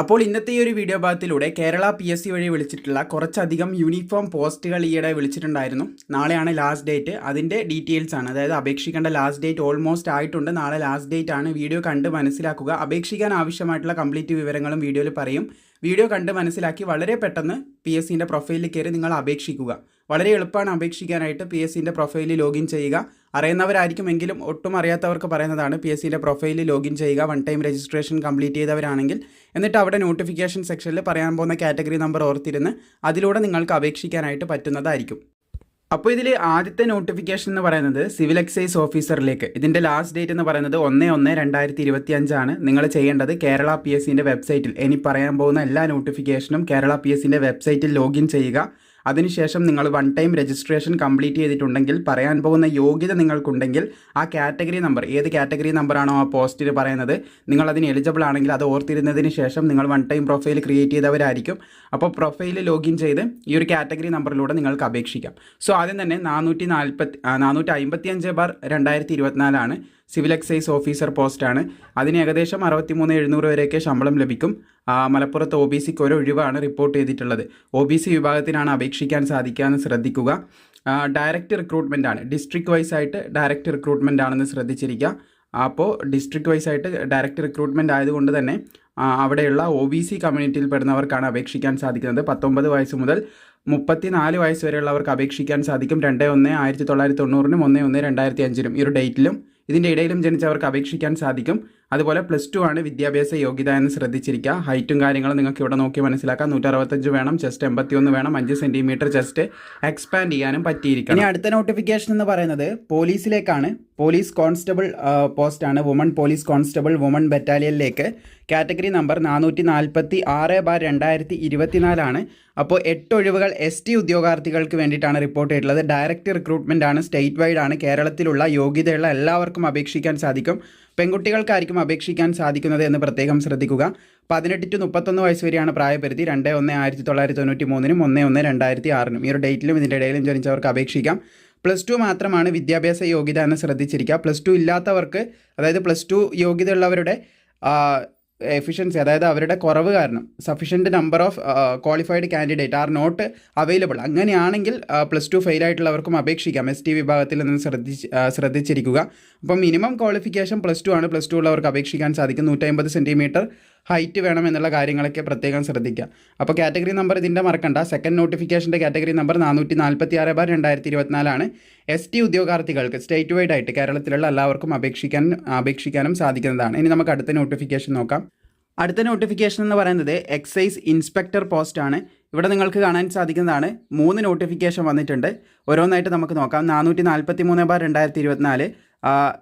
അപ്പോൾ ഇന്നത്തെ ഈ ഒരു വീഡിയോ ഭാഗത്തിലൂടെ കേരള പി എസ് സി വഴി വിളിച്ചിട്ടുള്ള കുറച്ചധികം യൂണിഫോം പോസ്റ്റുകൾ ഈയിടെ വിളിച്ചിട്ടുണ്ടായിരുന്നു. നാളെയാണ് ലാസ്റ്റ് ഡേറ്റ് അതിന്റെ ഡീറ്റെയിൽസ് ആണ്. അതായത് അപേക്ഷിക്കേണ്ട ലാസ്റ്റ് ഡേറ്റ് ഓൾമോസ്റ്റ് ആയിട്ടുണ്ട്. നാളെ ലാസ്റ്റ് ഡേറ്റ് ആണ്. വീഡിയോ കണ്ട് മനസ്സിലാക്കുക. അപേക്ഷിക്കാൻ ആവശ്യമായിട്ടുള്ള കംപ്ലീറ്റ് വിവരങ്ങളും വീഡിയോയിൽ പറയും. വീഡിയോ കണ്ട് മനസ്സിലാക്കി വളരെ പെട്ടെന്ന് പി എസ് സിന്റെ പ്രൊഫൈലിൽ കയറി നിങ്ങൾ അപേക്ഷിക്കുക. വളരെ എളുപ്പമാണ് അപേക്ഷിക്കാനായിട്ട് പി എസ് സിന്റെ പ്രൊഫൈലിൽ ലോഗിൻ ചെയ്യുക. അറിയുന്നവരായിരിക്കുമെങ്കിലും ഒട്ടും അറിയാത്തവർക്ക് പറയുന്നതാണ് പി എസ് സിയിലെ പ്രൊഫൈലിൽ ലോഗിൻ ചെയ്യുക വൺ ടൈം രജിസ്ട്രേഷൻ കംപ്ലീറ്റ് ചെയ്തവരാണെങ്കിൽ. എന്നിട്ട് അവിടെ നോട്ടിഫിക്കേഷൻ സെക്ഷനിൽ പറയാൻ പോകുന്ന കാറ്റഗറി നമ്പർ ഓർത്തിരുന്ന് അതിലൂടെ നിങ്ങൾക്ക് അപേക്ഷിക്കാനായിട്ട് പറ്റുന്നതായിരിക്കും. അപ്പോൾ ഇതിൽ ആദ്യത്തെ നോട്ടിഫിക്കേഷൻ എന്ന് പറയുന്നത് സിവിൽ എക്സൈസ് ഓഫീസറിലേക്ക് ഇതിന്റെ ലാസ്റ്റ് ഡേറ്റ് എന്ന് പറയുന്നത് ഒന്ന് ഒന്ന് രണ്ടായിരത്തി ഇരുപത്തി അഞ്ചാണ് നിങ്ങൾ ചെയ്യേണ്ടത് കേരള പി എസ് സിന്റെ വെബ്സൈറ്റിൽ ഇനി പറയാൻ പോകുന്ന എല്ലാ നോട്ടിഫിക്കേഷനും കേരള പി എസ് സിന്റെ വെബ്സൈറ്റിൽ ലോഗിൻ ചെയ്യുക. അതിനുശേഷം നിങ്ങൾ വൺ ടൈം രജിസ്ട്രേഷൻ കംപ്ലീറ്റ് ചെയ്തിട്ടുണ്ടെങ്കിൽ പറയാൻ പോകുന്ന യോഗ്യത നിങ്ങൾക്കുണ്ടെങ്കിൽ ആ കാറ്റഗറി നമ്പർ ഏത് കാറ്റഗറി നമ്പറാണോ ആ പോസ്റ്റിൽ പറയുന്നത് നിങ്ങൾ അതിന് എലിജിബിൾ ആണെങ്കിൽ അത് ഓർത്തിരുന്നതിന് ശേഷം നിങ്ങൾ വൺ ടൈം പ്രൊഫൈൽ ക്രിയേറ്റ് ചെയ്തവരായിരിക്കും. അപ്പോൾ പ്രൊഫൈൽ ലോഗിൻ ചെയ്ത് ഈ ഒരു കാറ്റഗറി നമ്പറിലൂടെ നിങ്ങൾക്ക് അപേക്ഷിക്കാം. സോ ആദ്യം തന്നെ നാനൂറ്റി നാൽപ്പത്തി നാനൂറ്റി അമ്പത്തി അഞ്ച് ബാർ രണ്ടായിരത്തി ഇരുപത്തിനാലാണ് സിവിൽ എക്സൈസ് ഓഫീസർ പോസ്റ്റാണ് അതിന് ഏകദേശം അറുപത്തിമൂന്ന് എഴുന്നൂറ് വരെയൊക്കെ ശമ്പളം ലഭിക്കും. മലപ്പുറത്ത് ഒ ബി സിക്ക് ഒരു ഒഴിവാണ് റിപ്പോർട്ട് ചെയ്തിട്ടുള്ളത്. ഒ ബി സി വിഭാഗത്തിനാണ് അപേക്ഷിക്കാൻ സാധിക്കുക എന്ന് ശ്രദ്ധിക്കുക. ഡയറക്റ്റ് റിക്രൂട്ട്മെന്റ് ആണ്. ഡിസ്ട്രിക്ട് വൈസ് ആയിട്ട് ഡയറക്റ്റ് റിക്രൂട്ട്മെന്റ് ആണെന്ന് ശ്രദ്ധിച്ചിരിക്കുക. അപ്പോൾ ഡിസ്ട്രിക്ട് വൈസ് ആയിട്ട് ഡയറക്റ്റ് റിക്രൂട്ട്മെന്റ് ആയതുകൊണ്ട് തന്നെ അവിടെയുള്ള ഒ ബി സി കമ്മ്യൂണിറ്റിയിൽ പെടുന്നവർക്കാണ് അപേക്ഷിക്കാൻ സാധിക്കുന്നത്. പത്തൊമ്പത് വയസ്സ് മുതൽ മുപ്പത്തി നാല് വയസ്സ് വരെയുള്ളവർക്ക് അപേക്ഷിക്കാൻ സാധിക്കും. രണ്ട് ഒന്ന് ആയിരത്തി തൊള്ളായിരത്തി തൊണ്ണൂറിനും ഒന്ന് ഒന്ന് രണ്ടായിരത്തി അഞ്ചിനും ഈ ഒരു ഡേറ്റിലും ഇതിന്റെ ഇടയിലും ജനിച്ചവർക്ക് അപേക്ഷിക്കാൻ സാധിക്കും. അതുപോലെ പ്ലസ് ടു ആണ് വിദ്യാഭ്യാസ യോഗ്യത എന്ന് ശ്രദ്ധിച്ചിരിക്കുക. ഹൈറ്റും കാര്യങ്ങളും നിങ്ങൾക്ക് ഇവിടെ നോക്കി മനസ്സിലാക്കാം. നൂറ്ററുപത്തഞ്ച് വേണം ചെസ്റ്റ് എൺപത്തി ഒന്ന് വേണം അഞ്ച് സെന്റിമീറ്റർ ചെസ്റ്റ് എക്സ്പാൻഡ് ചെയ്യാനും പറ്റിയിരിക്കണം. ഇനി അടുത്ത നോട്ടിഫിക്കേഷൻ എന്ന് പറയുന്നത് പോലീസിലേക്കാണ്. പോലീസ് കോൺസ്റ്റബിൾ പോസ്റ്റ് ആണ്. വുമൺ പോലീസ് കോൺസ്റ്റബിൾ വുമൺ ബറ്റാലിയനിലേക്ക് കാറ്റഗറി നമ്പർ നാനൂറ്റി നാൽപ്പത്തി ആറ് ബാർ രണ്ടായിരത്തി ഇരുപത്തിനാലാണ് അപ്പോൾ എട്ട് ഒഴിവുകൾ എസ് ടി ഉദ്യോഗാർത്ഥികൾക്ക് വേണ്ടിയിട്ടാണ് റിപ്പോർട്ട് ചെയ്തിട്ടുള്ളത്. ഡയറക്റ്റ് റിക്രൂട്ട്മെന്റ് ആണ് സ്റ്റേറ്റ് വൈഡ് ആണ് കേരളത്തിലുള്ള യോഗ്യതയുള്ള എല്ലാവർക്കും അപേക്ഷിക്കാൻ സാധിക്കും. പെൺകുട്ടികൾക്കായിരിക്കും അപേക്ഷിക്കാൻ സാധിക്കുന്നത് എന്ന് പ്രത്യേകം ശ്രദ്ധിക്കുക. പതിനെട്ട് ടു മുപ്പത്തൊന്ന് വയസ്സ് വരെയാണ് പ്രായപരിധി. രണ്ട് ഒന്ന് ആയിരത്തി തൊള്ളായിരത്തി തൊണ്ണൂറ്റി മൂന്നിനും ഒന്ന് ഒന്ന് രണ്ടായിരത്തി ആറിനും. ഈ ഒരു ഡേറ്റിലും ഇതിന്റെ ഇടയിലും ജനിച്ചവർക്ക് അപേക്ഷിക്കാം. പ്ലസ് ടു മാത്രമാണ് വിദ്യാഭ്യാസ യോഗ്യത എന്ന് ശ്രദ്ധിച്ചിരിക്കുക. പ്ലസ് ടു ഇല്ലാത്തവർക്ക് അതായത് പ്ലസ് ടു യോഗ്യതയുള്ളവരുടെ എഫിഷ്യൻസി അതായത് അവരുടെ കുറവ് കാരണം sufficient number of qualified candidate are not available അങ്ങനെയാണെങ്കിൽ പ്ലസ് ടു ഫെയിൽ ആയിട്ടുള്ളവർക്കും അപേക്ഷിക്കാം. എസ് ടി വിഭാഗത്തിൽ നിന്ന് ശ്രദ്ധിച്ച് ശ്രദ്ധിച്ചിരിക്കുക. അപ്പം മിനിമം ക്വാളിഫിക്കേഷൻ പ്ലസ് ടു ആണ്. പ്ലസ് ടു ഉള്ളവർക്ക് അപേക്ഷിക്കാൻ സാധിക്കും. നൂറ്റമ്പത് സെന്റിമീറ്റർ ഹൈറ്റ് വേണം എന്നുള്ള കാര്യങ്ങളൊക്കെ പ്രത്യേകം ശ്രദ്ധിക്കുക. അപ്പോൾ കാറ്റഗറി നമ്പർ ഇതിന്റെ മറക്കണ്ട. സെക്കൻഡ് നോട്ടിഫിക്കേഷന്റെ കാറ്റഗറി നമ്പർ നാനൂറ്റി നാൽപ്പത്തി ആറ് ബാർ രണ്ടായിരത്തി ഇരുപത്തിനാലാണ് എസ് ടി ഉദ്യോഗാർത്ഥികൾക്ക് സ്റ്റേറ്റ് വൈഡ് ആയിട്ട് കേരളത്തിലുള്ള എല്ലാവർക്കും അപേക്ഷിക്കാൻ അപേക്ഷിക്കാനും സാധിക്കുന്നതാണ്. ഇനി നമുക്ക് അടുത്ത നോട്ടിഫിക്കേഷൻ നോക്കാം. അടുത്ത നോട്ടിഫിക്കേഷൻ എന്ന് പറയുന്നത് എക്സൈസ് ഇൻസ്പെക്ടർ പോസ്റ്റാണ് ഇവിടെ നിങ്ങൾക്ക് കാണാൻ സാധിക്കുന്നതാണ്. മൂന്ന് നോട്ടിഫിക്കേഷൻ വന്നിട്ടുണ്ട്. ഓരോന്നായിട്ട് നമുക്ക് നോക്കാം. നാനൂറ്റി നാൽപ്പത്തി മൂന്ന് ബാർ രണ്ടായിരത്തി ഇരുപത്തിനാല്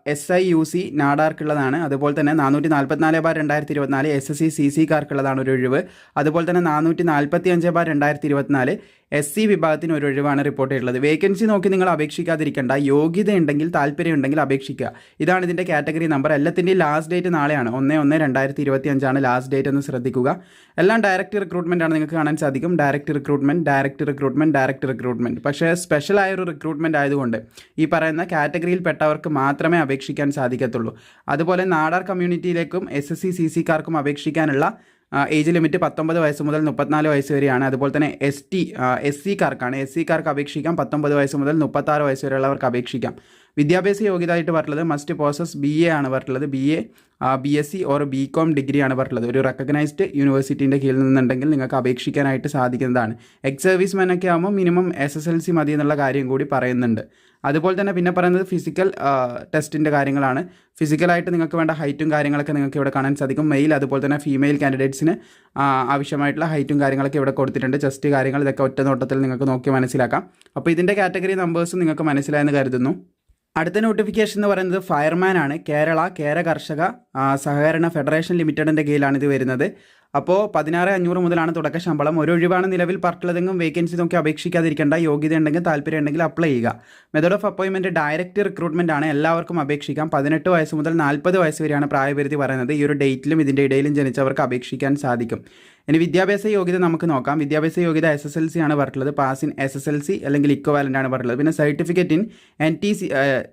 എസ് ഐ യു സി നാടാർക്കുള്ളതാണ് അതുപോലെ തന്നെ നാനൂറ്റി നാൽപ്പത്തിനാല് ബാർ രണ്ടായിരത്തി ഇരുപത്തിനാല് എസ് എസ് സി സി സിക്കാർക്കുള്ളതാണ് ഒരു ഒഴിവ് അതുപോലെ തന്നെ നാനൂറ്റി നാൽപ്പത്തി അഞ്ച് ബാർ രണ്ടായിരത്തി ഇരുപത്തിനാല് എസ് സി വിഭാഗത്തിന് ഒരു ഒഴിവാണ് റിപ്പോർട്ട് ചെയ്തിട്ടുള്ളത് വേക്കൻസി നോക്കി നിങ്ങൾ അപേക്ഷിക്കാതിരിക്കേണ്ട യോഗ്യത ഉണ്ടെങ്കിൽ താല്പര്യം ഉണ്ടെങ്കിൽ അപേക്ഷിക്കുക ഇതാണ് ഇതിന്റെ കാറ്റഗറി നമ്പർ എല്ലാത്തിന്റെയും ലാസ്റ്റ് ഡേറ്റ് നാളെയാണ് ഒന്ന് ഒന്ന് രണ്ടായിരത്തി ഇരുപത്തി അഞ്ചാണ് ലാസ്റ്റ് ഡേറ്റ് എന്ന് ശ്രദ്ധിക്കുക എല്ലാം ഡയറക്റ്റ് റിക്രൂട്ട്മെന്റ് ആണ് നിങ്ങൾക്ക് കാണാൻ സാധിക്കും direct recruitment direct recruitment direct recruitment പക്ഷേ ഒരു റിക്രൂട്ട്മെന്റ് ആയതുകൊണ്ട് ഈ പറയുന്ന കാറ്റഗറിയിൽ പെട്ടവർക്ക് മാത്രമേ അപേക്ഷിക്കാൻ സാധിക്കത്തുള്ളൂ അതുപോലെ നാടാർ കമ്മ്യൂണിറ്റിയിലേക്കും എസ് എസ് സി സി സിക്കാർക്കും അപേക്ഷിക്കാനുള്ള ഏജ് ലിമിറ്റ് പത്തൊമ്പത് വയസ്സ് മുതൽ മുപ്പത്തിനാല് വയസ്സ് വരെയാണ് അതുപോലെ തന്നെ എസ് ടി എസ് സിക്കാർക്കാണ് എസ് സിക്കാർക്ക് അപേക്ഷിക്കാം പത്തൊമ്പത് വയസ്സ് മുതൽ മുപ്പത്താറ് വയസ്സ് വരെയുള്ളവർക്ക് അപേക്ഷിക്കാം വിദ്യാഭ്യാസ യോഗ്യത ആയിട്ട് പറഞ്ഞിട്ടുള്ളത് മസ്റ്റ് പ്രോസസ് ബി എ ആണ് പറഞ്ഞിട്ടുള്ളത്. B A B S C or B com degree ആണ് പറഞ്ഞിട്ടുള്ളത്. ഒരു റെക്കഗ്നൈസ്ഡ് യൂണിവേഴ്സിറ്റീന്റെ കീഴിൽ നിന്നുണ്ടെങ്കിൽ നിങ്ങൾക്ക് അപേക്ഷിക്കാനായിട്ട് സാധിക്കുന്നതാണ്. എക്സ് സർവീസ് മാനൊക്കെ ആകുമ്പോൾ minimum S S L C മതി എന്നുള്ള കാര്യം കൂടി പറയുന്നുണ്ട്. അതുപോലെ തന്നെ പിന്നെ പറയുന്നത് ഫിസിക്കൽ ടെസ്റ്റിന്റെ കാര്യങ്ങളാണ്. ഫിസിക്കലായിട്ട് നിങ്ങൾക്ക് വേണ്ട ഹൈറ്റും കാര്യങ്ങളൊക്കെ നിങ്ങൾക്ക് ഇവിടെ കാണാൻ സാധിക്കും. മെയിൽ അതുപോലെ തന്നെ ഫീമെയിൽ കാൻഡിഡേറ്റ്സിന് ആവശ്യമായിട്ടുള്ള ഹൈറ്റും കാര്യങ്ങളൊക്കെ ഇവിടെ കൊടുത്തിട്ടുണ്ട്. ചെസ്റ്റ് കാര്യങ്ങൾ ഇതൊക്കെ ഒറ്റ നോട്ടത്തിൽ നിങ്ങൾക്ക് നോക്കി മനസ്സിലാക്കാം. അപ്പോൾ ഇതിന്റെ കാറ്റഗറി നമ്പേഴ്സ് നിങ്ങൾക്ക് മനസ്സിലായെന്ന് കരുതുന്നു. അടുത്ത നോട്ടിഫിക്കേഷൻ എന്ന് പറയുന്നത് ഫയർമാൻ ആണ്. കേരള കേര കർഷക സഹകരണ ഫെഡറേഷൻ ലിമിറ്റഡിന്റെ കീഴിലാണ് ഇത് വരുന്നത്. അപ്പോൾ പതിനാറ് അഞ്ഞൂറ് മുതലാണ് തുടക്ക ശമ്പളം. ഒരു ഒഴിവാണ് നിലവിൽ പറഞ്ഞുള്ളതെങ്കിലും വേക്കൻസി നോക്കി അപേക്ഷിക്കാതിരിക്കേണ്ട യോഗ്യത ഉണ്ടെങ്കിൽ താല്പര്യം ഉണ്ടെങ്കിൽ അപ്ലൈ ചെയ്യുക. മെത്തേഡ് ഓഫ് അപ്പോയിൻമെന്റ് ഡയറക്റ്റ് റിക്രൂട്ട്മെന്റ് ആണ്. എല്ലാവർക്കും അപേക്ഷിക്കാം. പതിനെട്ട് വയസ്സ് മുതൽ നാൽപ്പത് വയസ്സ് വരെയാണ് പ്രായപരിധി പറയുന്നത്. ഈ ഒരു ഡേറ്റിലും ഇതിന്റെ ഇടയിലും ജനിച്ചവർക്ക് അപേക്ഷിക്കാൻ സാധിക്കും. ഇനി വിദ്യാഭ്യാസ യോഗ്യത നമുക്ക് നോക്കാം. വിദ്യാഭ്യാസ യോഗ്യത എസ് എസ് എൽ സി ആണ് പറഞ്ഞിട്ടുള്ളത്. Pass in S S L C അല്ലെങ്കിൽ ഇക്വവാലന്റ് ആണ് പറഞ്ഞിട്ടുള്ളത്. പിന്നെ certificate in N T C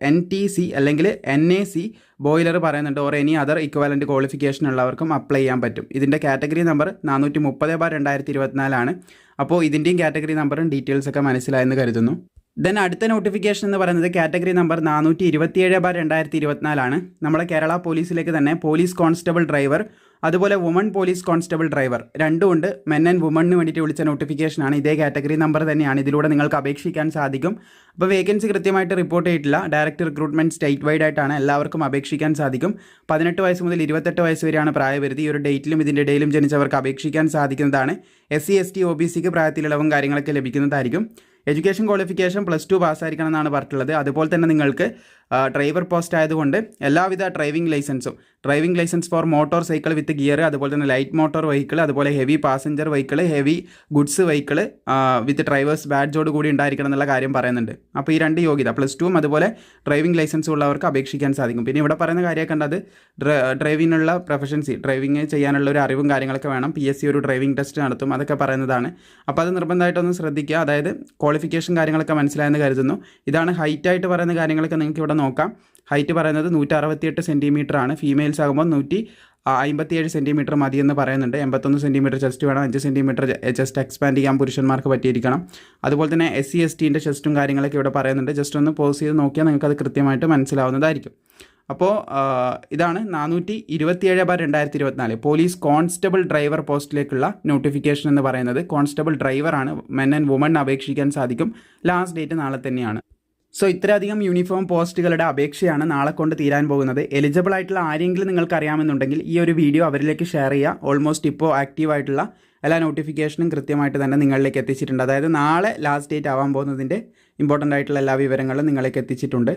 N T C അല്ലെങ്കിൽ എൻ എ സി ബോയിലർ പറയുന്നുണ്ട്. Or any other equivalent qualification ഉള്ളവർക്കും അപ്ലൈ ചെയ്യാൻ പറ്റും. ഇതിന്റെ കാറ്റഗറി നമ്പർ നാനൂറ്റി മുപ്പത് ബാർ രണ്ടായിരത്തി ഇരുപത്തിനാലാണ് അപ്പോൾ ഇതിന്റെയും കാറ്റഗറി നമ്പറും ഡീറ്റെയിൽസ് ഒക്കെ മനസ്സിലായെന്ന് കരുതുന്നു. ദെൻ അടുത്ത നോട്ടിഫിക്കേഷൻ എന്ന് പറയുന്നത് കാറ്റഗറി നമ്പർ നാനൂറ്റി ഇരുപത്തിയേഴ് ബാർ രണ്ടായിരത്തി ഇരുപത്തിനാലാണ് നമ്മുടെ കേരള പോലീസിലേക്ക് തന്നെ പോലീസ് കോൺസ്റ്റബിൾ ഡ്രൈവർ അതുപോലെ വുമൺ പോലീസ് കോൺസ്റ്റബിൾ ഡ്രൈവർ രണ്ടും ഉണ്ട്. മെൻ ആൻഡ് വുമണിന് വേണ്ടിയിട്ട് വിളിച്ച നോട്ടിഫിക്കേഷനാണ് ഇതേ കാറ്റഗറി നമ്പർ തന്നെയാണ്. ഇതിലൂടെ നിങ്ങൾക്ക് അപേക്ഷിക്കാൻ സാധിക്കും. അപ്പോൾ വേക്കൻസി കൃത്യമായിട്ട് റിപ്പോർട്ട് ചെയ്തിട്ടില്ല. ഡയറക്റ്റ് റിക്രൂട്ട്മെന്റ് സ്റ്റേറ്റ് വൈഡ് ആയിട്ടാണ് എല്ലാവർക്കും അപേക്ഷിക്കാൻ സാധിക്കും. പതിനെട്ട് വയസ്സ് മുതൽ ഇരുപത്തെട്ട് വയസ്സ് വരെയാണ് പ്രായപരിധി. ഈ ഒരു ഡേറ്റിലും ഇതിന്റെ ഇടയിലും ജനിച്ചവർക്ക് അപേക്ഷിക്കാൻ സാധിക്കുന്നതാണ്. S C S T O B സിക്ക് പ്രായത്തിലിളവും കാര്യങ്ങളൊക്കെ ലഭിക്കുന്നതായിരിക്കും. എഡ്യൂക്കേഷൻ ക്വാളിഫിക്കേഷൻ പ്ലസ് ടു പാസ്സായിരിക്കണം എന്നാണ് പറഞ്ഞിട്ടുള്ളത്. അതുപോലെ തന്നെ നിങ്ങൾക്ക് ഡ്രൈവർ പോസ്റ്റ് ആയതുകൊണ്ട് എല്ലാവിധ ഡ്രൈവിംഗ് ലൈസൻസും driving licence for motor cycle with gear അതുപോലെ തന്നെ ലൈറ്റ് മോട്ടോർ വെഹിക്കിൾ അതുപോലെ heavy passenger vehicle heavy goods vehicle with drivers ബാഡ്ജോട് കൂടി ഉണ്ടായിരിക്കണം എന്നുള്ള കാര്യം പറയുന്നുണ്ട്. അപ്പോൾ ഈ രണ്ട് യോഗ്യത പ്ലസ് ടുവും അതുപോലെ ഡ്രൈവിംഗ് ലൈസൻസ് ഉള്ളവർക്ക് അപേക്ഷിക്കാൻ സാധിക്കും. പിന്നെ ഇവിടെ പറയുന്ന കാര്യം കണ്ടത് ഡ്രൈവിങ്ങിനുള്ള പ്രൊഫഷൻസി ഡ്രൈവിംഗ് ചെയ്യാനുള്ള ഒരു അറിവും കാര്യങ്ങളൊക്കെ വേണം. പി എസ് സി ഒരു ഡ്രൈവിംഗ് ടെസ്റ്റ് നടത്തും അതൊക്കെ പറയുന്നതാണ്. അപ്പോൾ അത് നിർബന്ധമായിട്ടൊന്ന് ശ്രദ്ധിക്കുക. അതായത് ക്വാളിഫിക്കേഷൻ കാര്യങ്ങളൊക്കെ മനസ്സിലായെന്ന് കരുതുന്നു. ഇതാണ് ഹൈറ്റായിട്ട് പറയുന്ന കാര്യങ്ങളൊക്കെ നിങ്ങൾക്ക് ഇവിടെ നോക്കാം. ഹൈറ്റ് പറയുന്നത് നൂറ്റി അറുപത്തിയെട്ട് സെന്റിമീറ്റർ ആണ്. ഫീമെയിൽസ് ആകുമ്പോൾ നൂറ്റി അമ്പത്തിയേഴ് സെന്റിമീറ്റർ എന്ന് പറയുന്നുണ്ട്. എൺപത്തൊന്ന് സെന്റിമീറ്റർ ചെസ്റ്റ് വേണം. അഞ്ച് സെന്റിമീറ്റർ ചെസ്റ്റ് എക്സ്പാൻഡ് ചെയ്യാൻ പുരുഷന്മാർക്ക് പറ്റിയിരിക്കണം. അതുപോലെ തന്നെ എസ് സി എസ് ടീന്റെ ചെസ്റ്റും കാര്യങ്ങളൊക്കെ ഇവിടെ പറയുന്നുണ്ട്. ജസ്റ്റ് ഒന്ന് പോസ് ചെയ്ത് നോക്കിയാൽ നിങ്ങൾക്ക് അത് കൃത്യമായിട്ട് മനസ്സിലാവുന്നതായിരിക്കും. അപ്പോൾ ഇതാണ് നാനൂറ്റി ഇരുപത്തിയേഴ് ബാർ രണ്ടായിരത്തി ഇരുപത്തിനാല് പോലീസ് കോൺസ്റ്റബിൾ ഡ്രൈവർ പോസ്റ്റിലേക്കുള്ള നോട്ടിഫിക്കേഷൻ എന്ന് പറയുന്നത്. കോൺസ്റ്റബിൾ ഡ്രൈവറാണ് മെൻ ആൻഡ് വുമൺ അപേക്ഷിക്കാൻ സാധിക്കും. ലാസ്റ്റ് ഡേറ്റ് നാളെ തന്നെയാണ്. സോ ഇത്രയധികം യൂണിഫോം പോസ്റ്റുകളുടെ അപേക്ഷയാണ് നാളെ കൊണ്ട് തീരാൻ പോകുന്നത്. എലിജിബിൾ ആയിട്ടുള്ള ആരെങ്കിലും നിങ്ങൾക്ക് അറിയാമെന്നുണ്ടെങ്കിൽ ഈ ഒരു വീഡിയോ അവരിലേക്ക് ഷെയർ ചെയ്യുക. ഓൾമോസ്റ്റ് ഇപ്പോൾ ആക്റ്റീവ് ആയിട്ടുള്ള എല്ലാ നോട്ടിഫിക്കേഷനും കൃത്യമായിട്ട് തന്നെ നിങ്ങളിലേക്ക് എത്തിച്ചിട്ടുണ്ട്. അതായത് നാളെ ലാസ്റ്റ് ഡേറ്റ് ആവാൻ പോകുന്നതിന്റെ ഇമ്പോർട്ടന്റ് ആയിട്ടുള്ള എല്ലാ വിവരങ്ങളും നിങ്ങളിലേക്ക് എത്തിച്ചിട്ടുണ്ട്.